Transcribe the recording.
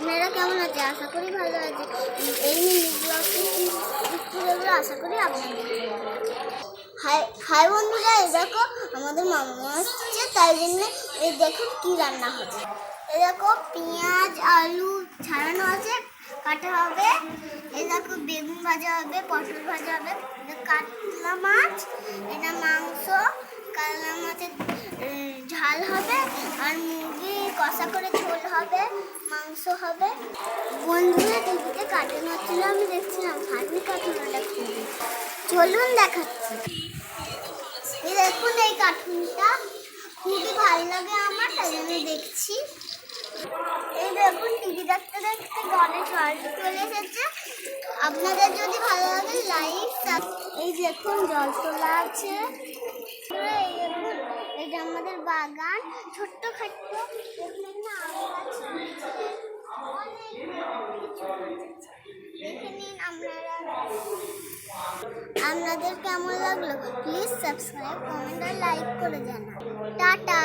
আপনারা কেমন আছে আশা করি ভালো আছে, এই আশা করি আপনাদের হাই বন্ধুরা, এই দেখো, আমাদের মামা আসছে, তাই জন্য এই দেখো কি রান্না হচ্ছে। এই দেখো, পেঁয়াজ, আলু ছাড়ানো আছে, কাটা হবে। এ দেখো, বেগুন ভাজা হবে, পটল ভাজা হবে কাতলা মাছ, এটা মাংস, কাতলা মাছের ঝাল হবে, আর মুরগি কষা করে ঝোল হবে। মাংস হবে। বন্ধুরা টিভিতে কার্টুন হচ্ছিল, আমি দেখছিলাম। ফানি কার্টুনটা খুবই। চলুন দেখাচ্ছি। এই দেখুন এই কার্টুনটা খুবই ভালো লাগে আমার, তাই জন্য দেখছি। এই দেখুন টিভি দেখতে দেখতে গণেশ বাড়ি চলে এসেছে। আপনাদের যদি ভালো লাগে লাইক এই দেখুন, জল তোলা আছে। এই দেখুন, এটা আমাদের বাগান। ছোট্ট খাট্ট। এখানে না আপনাদের কেমন লাগল? প্লিজ সাবস্ক্রাইব কমেন্ট আর লাইক করে জানান। টাটা!